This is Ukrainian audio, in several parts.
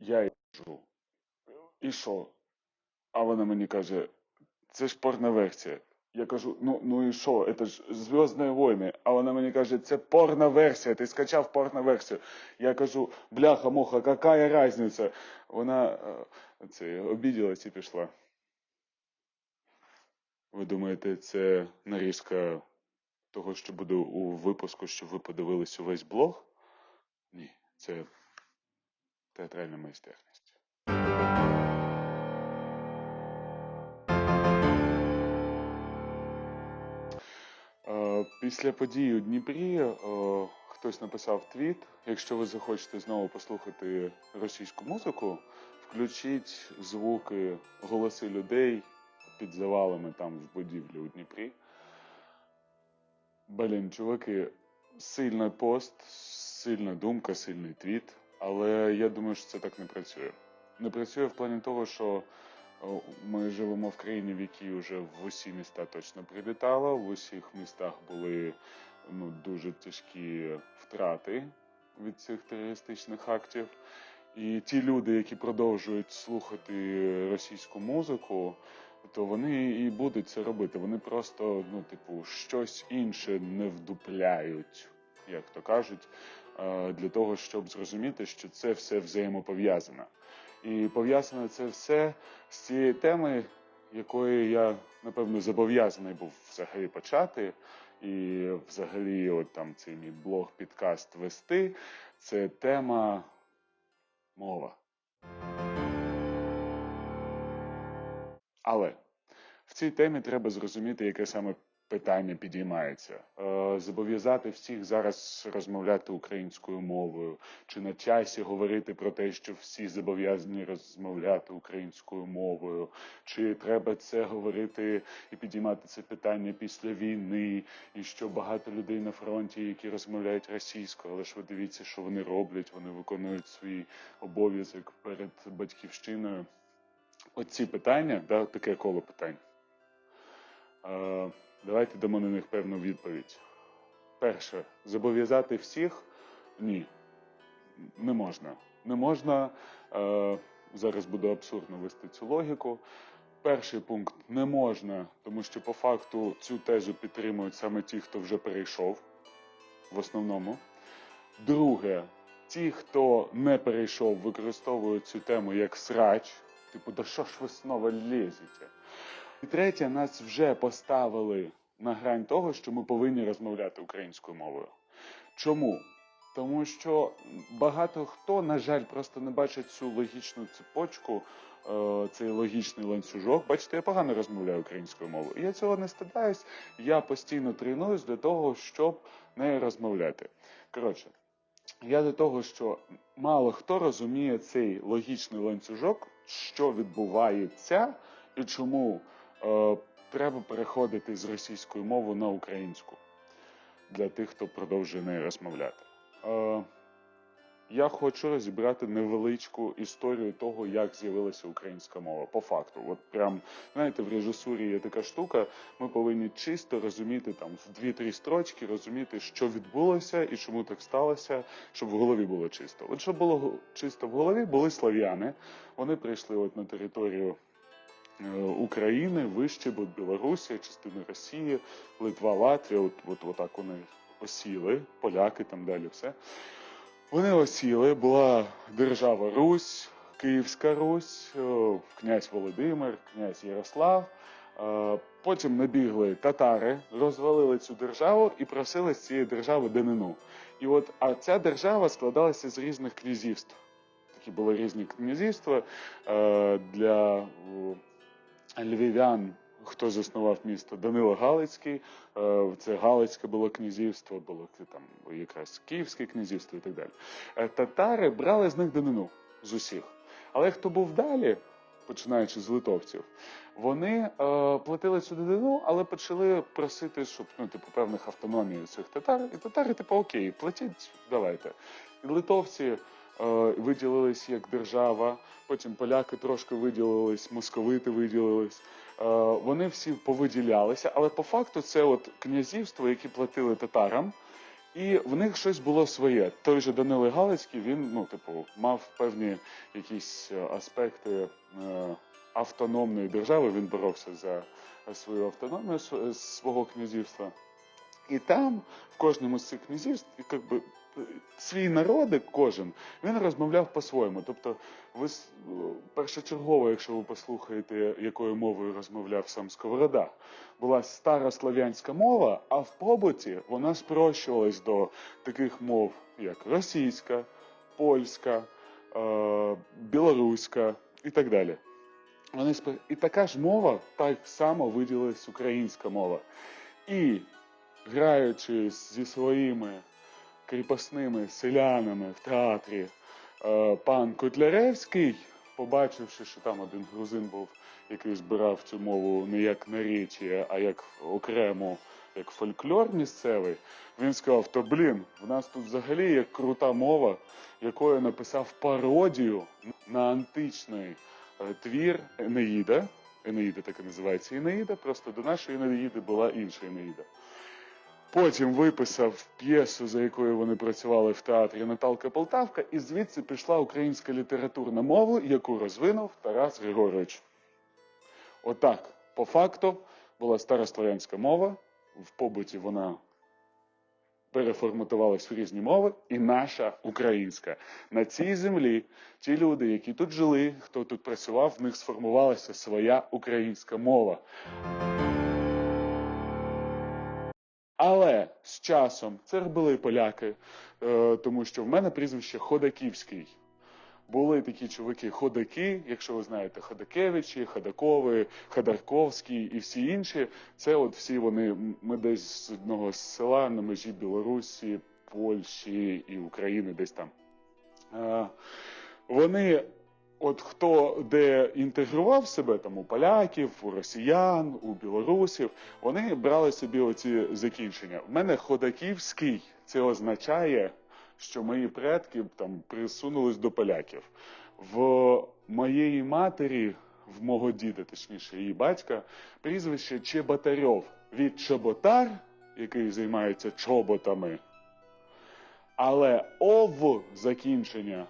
Я їй кажу, і що? А вона мені каже, це ж порноверсія. Я кажу, ну, ну і що, це ж Зв'язні війни. А вона мені каже, це порноверсія, ти скачав порноверсію. Я кажу, бляха-муха, яка різниця? Вона е, це, обіділась і пішла. Ви думаєте, це нарізка того, що буде у випуску, щоб ви подивились увесь блог? Ні, це театральна майстерність. Е, Після подій у Дніпрі е, хтось написав твіт. Якщо ви захочете знову послухати російську музику, включіть звуки, голоси людей під завалами там в будівлі у Дніпрі. Блін, чуваки, сильний пост, сильна думка, сильний твіт, але я думаю, що це так не працює. Не працює в плані того, що ми живемо в країні, в якій вже в усі міста точно прилітало, в усіх містах були ну, дуже тяжкі втрати від цих терористичних актів. І ті люди, які продовжують слухати російську музику, то вони і будуть це робити. Вони просто, ну, типу, щось інше не вдупляють, як то кажуть, е, для того, щоб зрозуміти, що це все взаємопов'язано. І пов'язане це все з цієї теми, якої я, напевно, зобов'язаний був взагалі почати. І взагалі, от там цей мій блог, підкаст вести. Це тема мова. Але в цій темі треба зрозуміти, яке саме питання підіймається. Е, Зобов'язати всіх зараз розмовляти українською мовою, чи на часі говорити про те, що всі зобов'язані розмовляти українською мовою, чи треба це говорити і підіймати це питання після війни, і що багато людей на фронті, які розмовляють російською, але ж ви дивіться, що вони роблять, вони виконують свій обов'язок перед батьківщиною. Оці питання, да, таке коло питань. Давайте дамо на них певну відповідь. Перше, зобов'язати всіх ні, не можна. Не можна. Е, зараз буде абсурдно вести цю логіку. Перший пункт не можна, тому що по факту цю тезу підтримують саме ті, хто вже перейшов в основному. Друге, ті, хто не перейшов, використовують цю тему як срач. Типу, да що ж ви знову лізете? І третє, нас вже поставили на грань того, що ми повинні розмовляти українською мовою. Чому? Тому що багато хто, на жаль, просто не бачить цю логічну цепочку, е, цей логічний ланцюжок. Бачите, я погано розмовляю українською мовою. Я цього не стидаюсь. Я постійно тренуюсь для того, щоб нею розмовляти. Коротше, я до того, що мало хто розуміє цей логічний ланцюжок, що відбувається і чому треба переходити з російської мови на українську для тих, хто продовжує нею розмовляти. Е, я хочу розібрати невеличку історію того, як з'явилася українська мова. По факту, от прям знаєте, в режисурі є така штука. Ми повинні чисто розуміти там в дві-три строчки, розуміти, що відбулося і чому так сталося, щоб в голові було чисто. От щоб було чисто в голові, були слав'яни. Вони прийшли от на територію. Е, України, вище, бо Білорусія, частина Росії, Литва, Латвія, от, от, отак вони осіли, поляки там далі все. Вони осіли, була держава Русь, Київська Русь, е, князь Володимир, князь Ярослав. Е, Потім набігли татари, розвалили цю державу і просили з цієї держави данину. І от, а ця держава складалася з різних князівств. Такі були різні князівства для львів'ян. Хто заснував місто? Данило Галицький. Е, Це Галицьке було князівство, було там якраз Київське князівство і так далі. Е, Татари брали з них данину з усіх. Але хто був далі, починаючи з литовців, вони е, платили цю данину, але почали просити, щоб ну, типу, певних автономій цих татар. І татари, типу, окей, платіть, давайте. І литовці виділились як держава, потім поляки трошки виділились, московити виділились. Е, вони всі повиділялися, але по факту це от князівство, які платили татарам, І в них щось було своє. Той же Данило Галицький, він, ну, типу, мав певні якісь е, аспекти е, автономної держави. Він боровся за свою автономію св- свого князівства. І там, в кожному з цих князівств, як би, е, свій народик, кожен, він розмовляв по-своєму. Тобто, ви е, першочергово, якщо ви послухаєте, якою мовою розмовляв сам Сковорода, була старослов'янська мова, а в побуті вона спрощувалась до таких мов, як російська, польська, е, білоруська і так далі. Вони І така ж мова так само виділилась українська мова. І граючи зі своїми кріпосними селянами в театрі, е, пан Котляревський, побачивши, що там один грузин був, який збирав цю мову не як наречія, а як окремо, як фольклор місцевий, він сказав: то блін, в нас тут взагалі є крута мова, якою написав пародію на античний е, твір Енеїда. Енеїда так і називається Енеїда, просто до нашої Енеїди була інша Енеїда. Потім виписав п'єсу, за якою вони працювали в театрі Наталка Полтавка, і звідси пішла українська літературна мова, яку розвинув Тарас Григорович. Отак, по факту, була старослов'янська мова, в побуті вона переформатувалась в різні мови, і наша українська. На цій землі ті люди, які тут жили, хто тут працював, в них сформувалася своя українська мова. Але з часом це робили поляки, е, тому що в мене прізвище Ходаківський. Були такі чоловіки Ходаки, якщо ви знаєте, Ходакевичі, Ходакови, Ходорковський і всі інші. Це от всі вони, ми десь з одного з села на межі Білорусі, Польщі і України, десь там. Е, Вони, от хто де інтегрував себе, там у поляків, у росіян, у білорусів, вони брали собі оці закінчення. В мене Ходаківський це означає, що мої предки там присунулись до поляків. В моєї матері, в мого діда, точніше, її батька, прізвище Чеботарьов від Чоботар, який займається чоботами. Але ов закінчення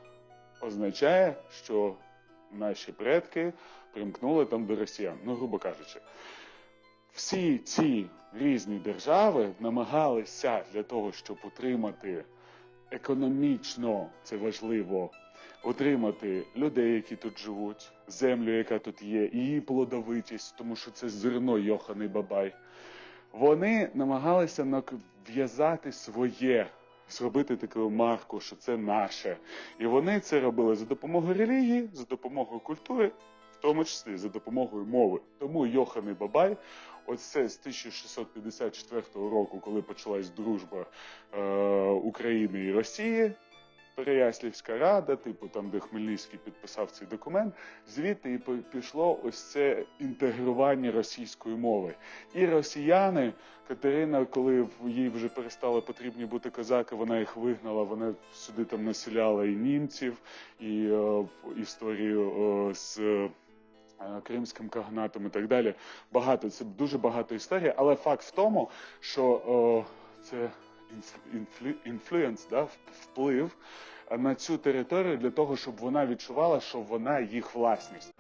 означає, що наші предки примкнули там до росіян. Ну, грубо кажучи, всі ці різні держави намагалися для того, щоб утримати економічно, це важливо, утримати людей, які тут живуть, землю, яка тут є, її плодовитість, тому що це зерно Йоханий Бабай. Вони намагалися нав'язати своє, зробити таку марку, що це наше. І вони це робили за допомогою релігії, за допомогою культури, в тому числі за допомогою мови. Тому Йоханий Бабай, оце з 1654 року, коли почалась дружба е, України і Росії. Переяслівська рада, типу там, де Хмельницький підписав цей документ, звідти і пішло ось це інтегрування російської мови. І росіяни, Катерина, коли їй вже перестали потрібні бути козаки, вона їх вигнала, вона сюди там населяла і німців, і е, в історію е, з е, Кримським каганатом і так далі. Багато це дуже багато історій, але факт в тому, що о, це інфлюенс, да, вплив на цю територію для того, щоб вона відчувала, що вона їх власність.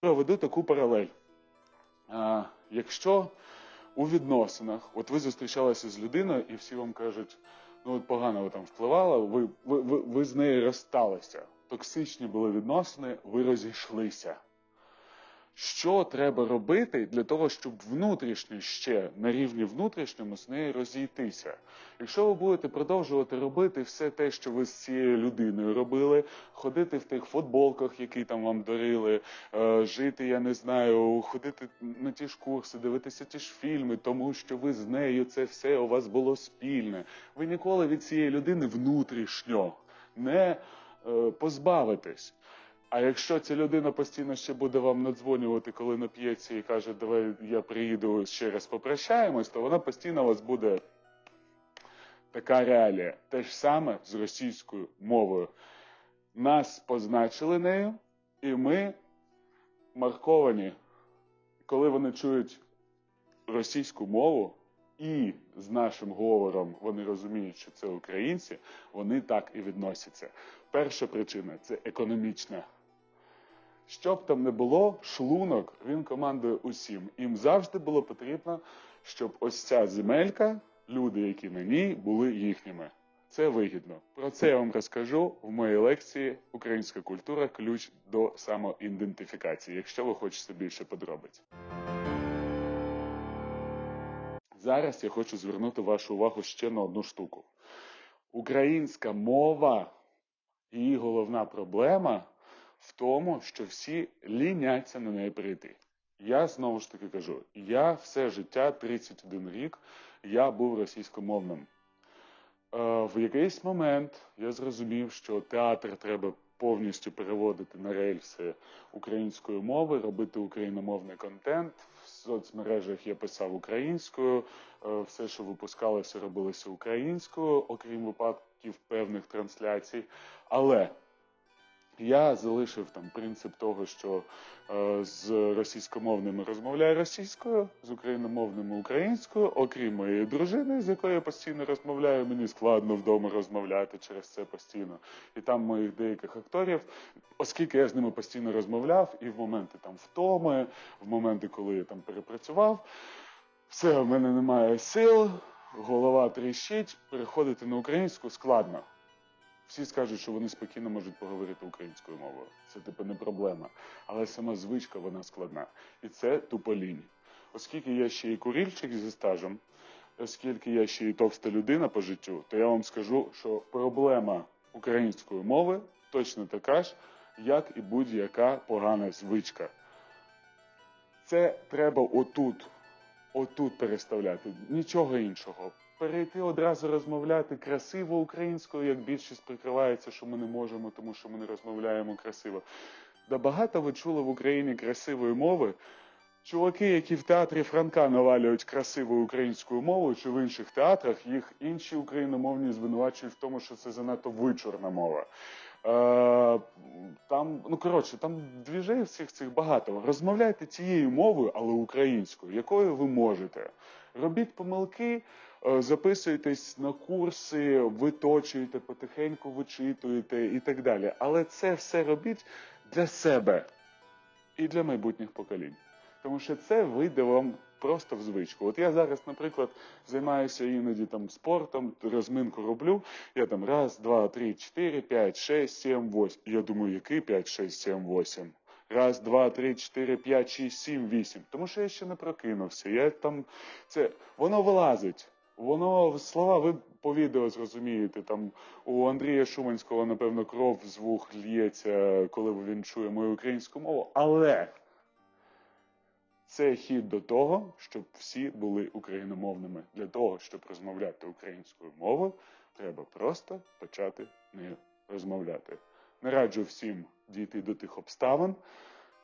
Проведу таку паралель. А, якщо у відносинах, от ви зустрічалися з людиною, і всі вам кажуть, ну от погано ви там впливала, ви, ви, ви, ви з нею розсталися. Токсичні були відносини, ви розійшлися. Що треба робити для того, щоб внутрішньо ще на рівні внутрішньому з нею розійтися? Якщо ви будете продовжувати робити все те, що ви з цією людиною робили, ходити в тих футболках, які там вам дарили, е, жити, я не знаю, ходити на ті ж курси, дивитися ті ж фільми, тому що ви з нею це все у вас було спільне. Ви ніколи від цієї людини внутрішньо не е, позбавитесь. А якщо ця людина постійно ще буде вам надзвонювати, коли нап'ється і каже, давай я приїду ще раз попрощаємось, то вона постійно у вас буде така реалія. Те ж саме з російською мовою. Нас позначили нею, і ми марковані. Коли вони чують російську мову і з нашим говором вони розуміють, що це українці, вони так і відносяться. Перша причина це економічна. Що б там не було, шлунок він командує усім. Їм завжди було потрібно, щоб ось ця земелька, люди, які на ній, були їхніми. Це вигідно. Про це я вам розкажу в моїй лекції Українська культура ключ до самоідентифікації, якщо ви хочете більше подробиць. Зараз я хочу звернути вашу увагу ще на одну штуку. Українська мова, її головна проблема в тому, що всі ліняться на неї прийти. Я знову ж таки кажу: я все життя, 31 рік, я був російськомовним. Е, В якийсь момент я зрозумів, що театр треба повністю переводити на рельси української мови, робити україномовний контент. В соцмережах я писав українською, е, все, що випускалося, робилося українською, окрім випадків певних трансляцій. Але я залишив там принцип того, що е, з російськомовними розмовляю російською, з україномовними українською, окрім моєї дружини, з якою я постійно розмовляю, мені складно вдома розмовляти через це постійно. І там моїх деяких акторів, оскільки я з ними постійно розмовляв, і в моменти там втоми, в моменти, коли я там перепрацював, все, в мене немає сил, голова тріщить, переходити на українську складно. Всі скажуть, що вони спокійно можуть поговорити українською мовою. Це типу не проблема. Але сама звичка вона складна. І це тупо лінь. Оскільки я ще і курільчик зі стажем, оскільки я ще і товста людина по життю, то я вам скажу, що проблема української мови точно така ж, як і будь-яка погана звичка. Це треба отут, отут переставляти, нічого іншого перейти одразу розмовляти красиво українською, як більшість прикривається, що ми не можемо, тому що ми не розмовляємо красиво. Да багато ви чули в Україні красивої мови. Чуваки, які в театрі Франка навалюють красивою українською мовою, чи в інших театрах їх інші україномовні звинувачують в тому, що це занадто вичорна мова. Е, там, ну коротше, там двіжей всіх цих багато. Розмовляйте тією мовою, але українською, якою ви можете. Робіть помилки, е, записуйтесь на курси, виточуєте, потихеньку вичитуєте і так далі. Але це все робіть для себе і для майбутніх поколінь. Тому що це вийде вам просто в звичку. От я зараз, наприклад, займаюся іноді там спортом, розминку роблю. Я там раз, два, три, чотири, п'ять, шесть, сім, восьм. Я думаю, який п'ять, шесть, сім, восьм? Раз, два, три, чотири, п'ять, шість, сім, вісім. Тому що я ще не прокинувся. Я там це воно вилазить. Воно слова, ви по відео зрозумієте. Там у Андрія Шуманського, напевно, кров з вух л'ється, коли він чує мою українську мову. Але це хід до того, щоб всі були україномовними. Для того, щоб розмовляти українською мовою, треба просто почати нею розмовляти. Не раджу всім дійти до тих обставин,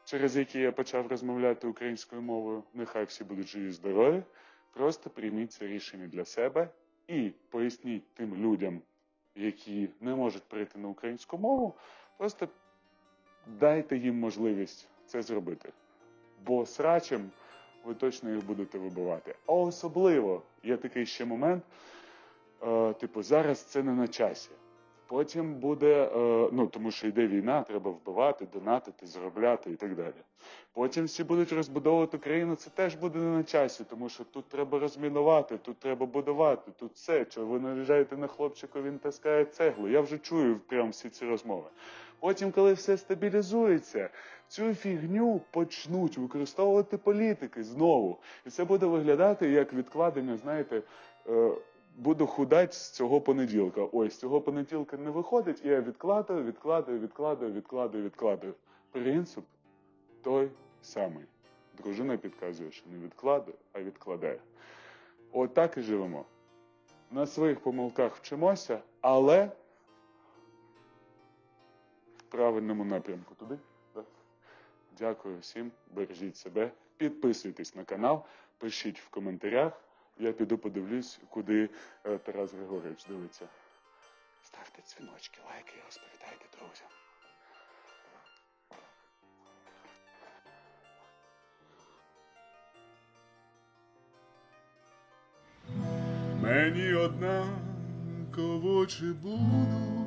через які я почав розмовляти українською мовою. Нехай всі будуть живі, здорові. Просто прийміть це рішення для себе і поясніть тим людям, які не можуть прийти на українську мову, просто дайте їм можливість це зробити. Бо срачем ви точно їх будете вибивати. А особливо є такий ще момент, е, типу, зараз це не на часі. Потім буде, е, ну тому що йде війна, треба вбивати, донатити, заробляти і так далі. Потім всі будуть розбудовувати країну, це теж буде не на часі, тому що тут треба розмінувати, тут треба будувати, тут все. Що ви наїжджаєте на хлопчика, він таскає цеглу. Я вже чую прям всі ці розмови. Потім, коли все стабілізується, цю фігню почнуть використовувати політики знову. І це буде виглядати як відкладення, знаєте. Буду худати з цього понеділка. Ой, з цього понеділка не виходить, і я відкладаю, відкладаю, відкладаю, відкладаю, відкладаю. Принцип той самий. Дружина підказує, що не відкладає, а відкладає. От так і живемо. На своїх помилках вчимося, але в правильному напрямку туди. Дякую всім, бережіть себе, підписуйтесь на канал, пишіть в коментарях. Я піду подивлюсь, куди е, Тарас Григорович дивиться. Ставте дзвіночки, лайки і розповідайте друзям. Мені однаково чи буду